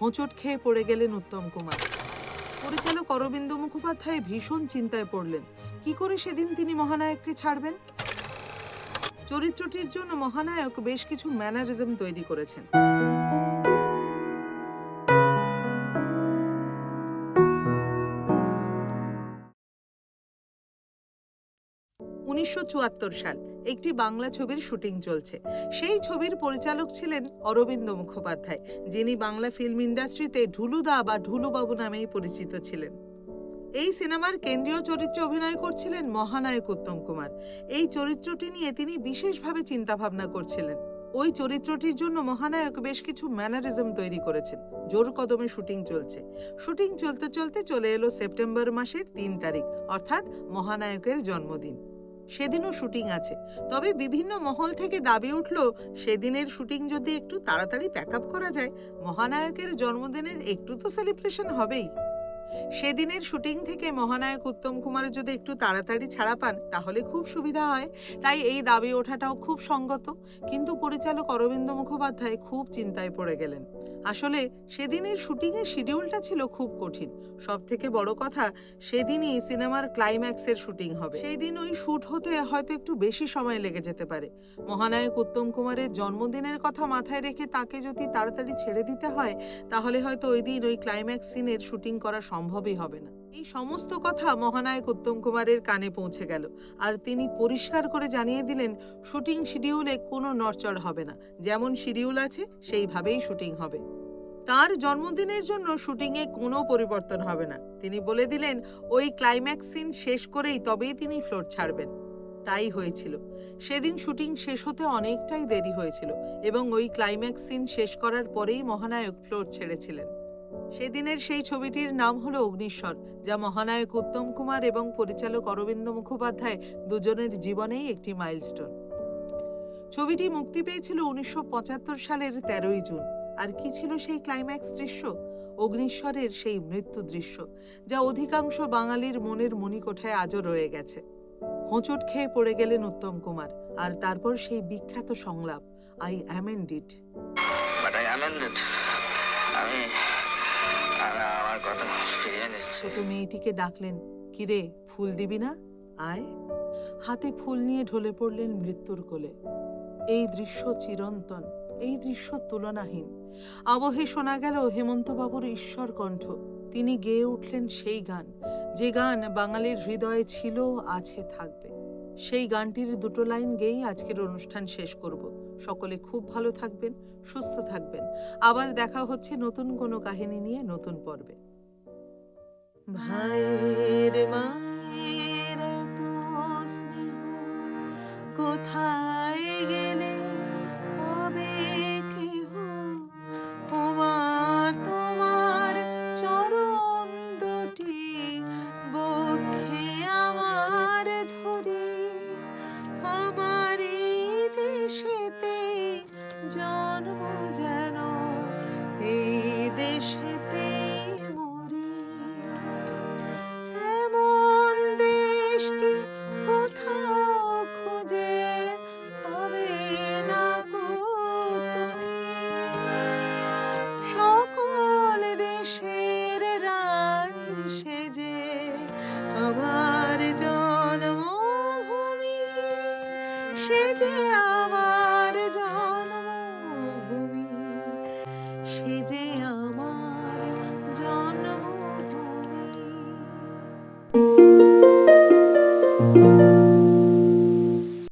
হোঁচট খেয়ে পড়ে গেলেন উত্তম কুমার। পরিচালক অরবিন্দ মুখোপাধ্যায় ভীষণ চিন্তায় পড়লেন। কি করে সেদিন তিনি মহানায়ককে ছাড়বেন? চরিত্রটির জন্য মহানায়ক বেশ কিছু ম্যানারিজম তৈরি করেছেন। উনিশশো চুয়াত্তর সাল। একটি বাংলা ছবির শুটিং চলছে। সেই ছবির পরিচালক ছিলেন অরবিন্দ মুখোপাধ্যায়, যিনি বাংলা ফিল্ম ইন্ডাস্ট্রিতে ঢুলুদা বা ঢুলুবাবু নামেই পরিচিত ছিলেন। এই সিনেমার কেন্দ্রীয় চরিত্রে অভিনয় করছিলেন মহানায়ক উত্তম কুমার। এই চরিত্রটি নিয়ে তিনি বিশেষভাবে চিন্তাভাবনা করছিলেন। ওই চরিত্রটির জন্য মহানায়ক বেশ কিছু ম্যানারিজম তৈরি করেছেন। জোর কদমে শুটিং চলছে। শুটিং চলতে চলতে চলে এলো সেপ্টেম্বর মাসের তিন তারিখ, অর্থাৎ মহানায়কের জন্মদিন। সেদিনও শুটিং আছে। তবে বিভিন্ন মহল থেকে দাবি উঠল, সেদিনের শুটিং যদি একটু তাড়াতাড়ি প্যাক আপ করা যায়, মহানায়কের জন্মদিনের একটু তো সেলিব্রেশন হবেই। সেদিনের শুটিং থেকে মহানায়ক উত্তম কুমার যদি একটু তাড়াতাড়ি ছাড়া পান, তাহলে খুব সুবিধা হয়। তাই এই দাবি ওঠাটাও খুব সঙ্গত। কিন্তু পরিচালক অরবিন্দ মুখোপাধ্যায় খুব চিন্তায় পড়ে গেলেন। আসলে সেদিনের শুটিংয়ের শিডিউলটা ছিল খুব কঠিন। সব থেকে বড় কথা, সেদিনই সিনেমার ক্লাইম্যাক্সের শুটিং হবে। সেই দিন ওই শুট হতে হয়তো একটু বেশি সময় লেগে যেতে পারে। মহানায়ক উত্তম কুমারের জন্মদিনের কথা মাথায় রেখে তাকে যদি তাড়াতাড়ি ছেড়ে দিতে হয়, তাহলে হয়তো ওই দিন ওই ক্লাইম্যাক্স সিনের শুটিং করা সম্ভবই হবে না। এই সমস্ত কথা মহানায়ক উত্তম কুমারের কানে পৌঁছে গেল আর তিনি পরিষ্কার করে জানিয়ে দিলেন, শুটিং শিডিউলে কোনো নড়চড় হবে না। যেমন শিডিউল আছে, সেইভাবেই শুটিং হবে। তার জন্মদিনের জন্য শুটিংয়ে কোনো পরিবর্তন হবে না। তিনি বলে দিলেন, ওই ক্লাইম্যাক্স সিন শেষ করেই তবেই তিনি ফ্লোর ছাড়বেন। তাই হয়েছিল। সেদিন শুটিং শেষ হতে অনেকটাই দেরি হয়েছিল এবং ওই ক্লাইম্যাক্স সিন শেষ করার পরেই মহানায়ক ফ্লোর ছেড়েছিলেন। সেদিনের সেই ছবিটির নাম হলো অগ্নিশ্বর, যা মহানায়ক উত্তম কুমার এবং পরিচালক অরবিন্দ মুখোপাধ্যায় দুজনের জীবনেই একটি মাইলস্টোন। ছবিটি মুক্তি পেয়েছিল উনিশশো পঁচাত্তর সালের তেরোই জুন। আর কি ছিল সেই ক্লাইম্যাক্স দৃশ্য? অগ্নিশ্বরের সেই মৃত্যু দৃশ্য, যা অধিকাংশ বাঙালির মনের মণিকোঠায় আজও রয়ে গেছে। হোঁচট খেয়ে পড়ে গেলেন উত্তম কুমার, আর তারপর সেই বিখ্যাত সংলাপ আই ইট অ্যামেন্ডেড আমি আমি ছোট মেয়েটিকে ডাকলেন, কিরে, ফুল দিবি না? আয়। হাতে ফুল নিয়ে ঢলে পড়লেন মৃত্যুর কোলে। এই দৃশ্য চিরন্তন, এই দৃশ্য তুলনাহীন। আবহে শোনা গেল হেমন্তবাবুর ঈশ্বর কণ্ঠ তিনি গেয়ে উঠলেন সেই গান, যে গান বাঙালির হৃদয়ে ছিল, আছে থাকবে। সেই গানটির দুটো লাইন গেয়েই আজকের অনুষ্ঠান শেষ করব। সকলে খুব ভালো থাকবেন, সুস্থ থাকবেন। আবার দেখা হচ্ছে নতুন কোনো কাহিনী নিয়ে নতুন পর্বে। ভাইয়ের মায়ের কোথায় জন্ম যেন এই দেশেতে মরি। এমন দেশটি কোথাও খুঁজে পাবে না তুমি। সকল দেশের রানী সেজে আমার জন্মভূমি, সেজে আমার আমার জন্মভূমি